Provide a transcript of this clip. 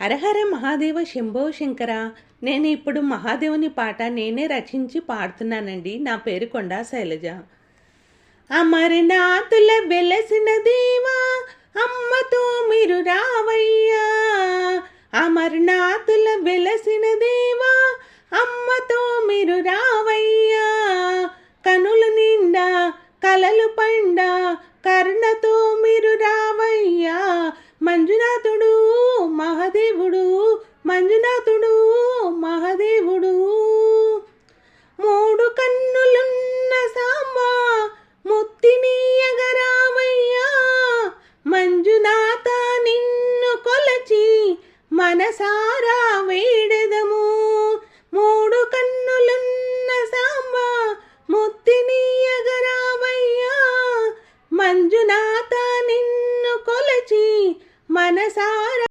హరహర మహాదేవ శంభో శంకర నేను ఇప్పుడు మహాదేవుని పాట నేనే రచించి పాడుతున్నానండి. నా పేరు కొండా శైలజ. అమరనాథుల వెలసిన దేవా అమ్మతో మీరు రావయ్యా. అమరనాథుల వెలసిన దేవా అమ్మతో మీరు రావయ్యా. కనుల నిండా కలలు పండ కరుణతో మీరు రావయ్యా. మంజునాథుడు మహాదేవుడు మంజునాథుడు మహాదేవుడు మూడు కన్నులున్న సాంబా ముత్తినీయగరావయ్యా మంజునాథ నిన్ను కొలచి మనసారా వేడెదము. మూడు కన్నులున్న సాంబా ముత్తినీయగరావయ్యా మంజునాథ నిన్ను కొలచి మనసారా